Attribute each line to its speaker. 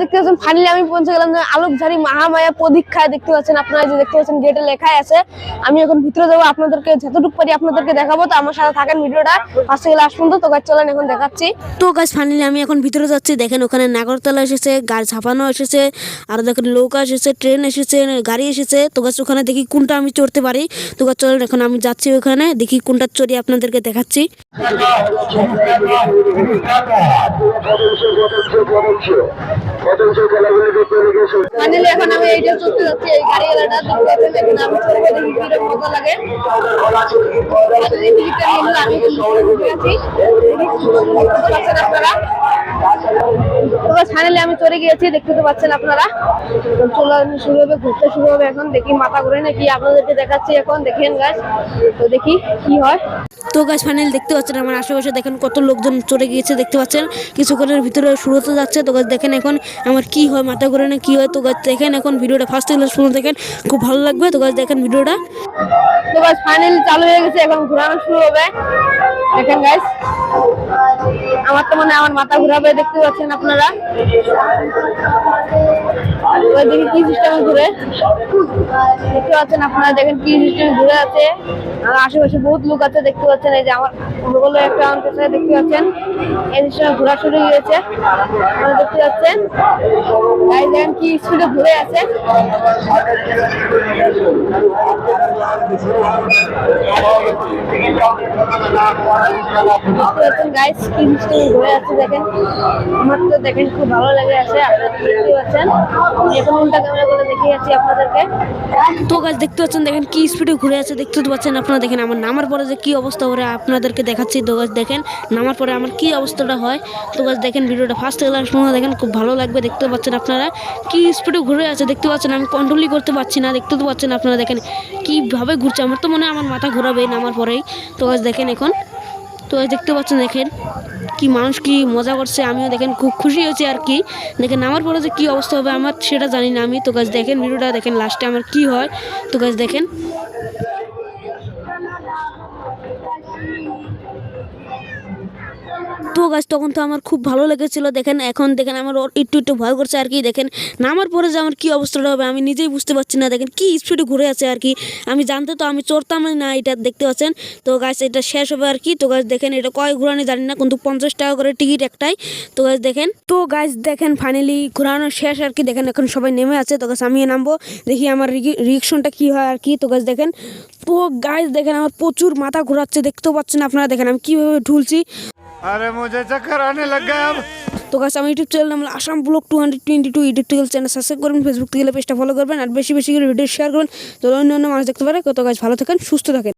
Speaker 1: দেখতে পাচ্ছেন ফাইনালি আমি পৌঁছে গেলাম যে আলোকঝারি মহামায়া প্রদীক্ষায় দেখতে পাচ্ছেন আপনারা যে দেখতে পাচ্ছেন গেটে লেখাই আছে। আমি এখন ভিতরে যাব আপনাদেরকে যতটুকু পারি আপনাদেরকে দেখাবো। তো আমার সাথে থাকেন ভিডিওটা ফার্স্ট লাস্ট পর্যন্ত। তো গাছ চলেন এখন দেখাচ্ছি।
Speaker 2: তো গাছ ফাইনালি আমি এখন ভিতরে যাচ্ছি। দেখেন ওখানে নাগরতলা এসেছে গাড়ি ছাপানো এসেছে আর দেখেন নৌকা এসেছে ট্রেন এসেছে গাড়ি এসেছে। তো গাছ ওখানে দেখি কোনটা আমি চড়তে পারি। তো গাছ চলেন এখন আমি যাচ্ছি ওখানে দেখি কোনটা চড়ি আপনাদেরকে দেখাচ্ছি।
Speaker 1: এখন আমি এইটা চলতে যাচ্ছি এই গাড়ি এলাটা এখন আমি মজা লাগে। আমি আপনারা। তো ফাইনালি আমি চলে গিয়েছি দেখতে তো পাচ্ছেন আপনারা। চলে শুরু হবে ঘুরতে শুরু হবে এখন দেখি মাথা ঘুরে নাকি আপনাদেরকে দেখাচ্ছি এখন দেখেন গাছ তো দেখি কি হয়।
Speaker 2: তো গাছ ফাইনাল দেখতে পাচ্ছেন আমার আশেপাশে দেখেন কত লোকজন চড়ে গিয়েছে দেখতে পাচ্ছেন। কিছুক্ষণের ভিতরে শুরু হতে যাচ্ছে তো গাছ দেখেন এখন আমার কি হয় মাথা ঘুরে না কি হয়। তো গাছ দেখেন এখন ভিডিওটা ফার্স্ট থেকে শুনে দেখেন খুব ভালো লাগবে। তো গাছ দেখেন ভিডিওটা।
Speaker 1: তো গাছ ফাইনালি চালু হয়ে গেছে এখন ঘোরানো শুরু হবে। দেখেন গাইস আমার তো মনে আমার মাথা ঘুরাবে দেখতে পাচ্ছেন আপনারা? এবার দেখি কি সিস্টেম ঘুরে। দেখতে পাচ্ছেন আপনারা, দেখেন কি সিস্টেম ঘুরে আছে। আর আশেপাশে বহুত লোক আছে, দেখতে পাচ্ছেন এই যে আমার হলো একটা আমার দেখতে পাচ্ছেন। এই সিস্টেমে ঘোরা শুরু হয়ে গেছে আপনারা দেখতে পাচ্ছেন। গাইস দেখেন কি স্পিডে ঘুরে আছে। দেখতে গাইস কি ঘুরে আছে, দেখেন। আমার তো দেখেন খুব ভালো লাগে আছে, আপনারা দেখতে পাচ্ছেন। আপনাদেরকে।
Speaker 2: তো গাছ দেখতে পাচ্ছেন, দেখেন কি স্পিডে ঘুরে আছে, দেখতে তো পাচ্ছেন আপনারা দেখেন আমার নামার পরে যে কি অবস্থা করে আপনাদেরকে দেখাচ্ছি। তো গাছ দেখেন, নামার পরে আমার কি অবস্থাটা হয়। তো গাছ দেখেন ভিডিওটা ফার্স্ট থেকে লাস্ট দেখেন, খুব ভালো লাগবে, দেখতে পাচ্ছেন আপনারা। কি স্পিডে ঘুরে আছে, দেখতে পাচ্ছেন, আমি কন্ট্রোলই করতে পারছি না, দেখতে তো পাচ্ছেন আপনারা দেখেন কীভাবে ঘুরছে। আমার তো মনে হয় আমার মাথা ঘোরাবে নামার পরেই। তো গাছ দেখেন এখন। তো দেখতে পাচ্ছেন, দেখেন। কি মানুষ কি মজা করছে, আমিও দেখেন খুব খুশি হয়েছি আর কি। দেখেন আমার পরে যে কী অবস্থা হবে, আমার সেটা জানি না, আমি তো গাছ দেখেন, ভিডিওটা দেখেন লাস্টে আমার কি হয়, তো গাছ দেখেন। তো গাছ তখন তো আমার খুব ভালো লেগেছিল। দেখেন, এখন দেখেন আমার একটু একটু ভয় করছে আর কি। দেখেন, নামার পরে যে আমার কি অবস্থাটা হবে, আমি নিজেই বুঝতে পারছি না। দেখেন, কি স্পিডে ঘুরে আছে আর কি। আমি জানতে তো আমি চড়তাম না, এটা দেখতে পাচ্ছেন? তো গাছ এটা শেষ হবে আর কি। তো গাছ দেখেন, এটা কয় ঘোরানো জানি না, কিন্তু পঞ্চাশ টাকা করে টিকিট একটাই। তো গাছ দেখেন, তো গাছ দেখেন ফাইনালি ঘোরানো শেষ আর কি। দেখেন, এখন সবাই নেমে আছে। তো গাছ আমি নামবো, দেখি আমার রিক্সনটা কী হয় আর কি। তো গাছ দেখেন, তো গাছ দেখেন, আমার প্রচুর মাথা ঘোরাচ্ছে, দেখতেও পাচ্ছেন আপনারা। দেখেন, আমি কীভাবে ঢুলছি।
Speaker 3: अरे मुझे चक्कर आने लग गया अब
Speaker 2: তো গাছ আমার ইউটিউব চ্যানেল নাম Assam blog two hundred twenty two YouTube থেকে চ্যানেল সাবস্ক্রাইব করবেন ফেসবুক থেকে পেজটা ফলো করবেন আর বেশি বেশি করে ভিডিও শেয়ার করবেন তো অন্য অন্য মানুষ দেখতে পারে কত গাছ ভালো থাকেন সুস্থ থাকেন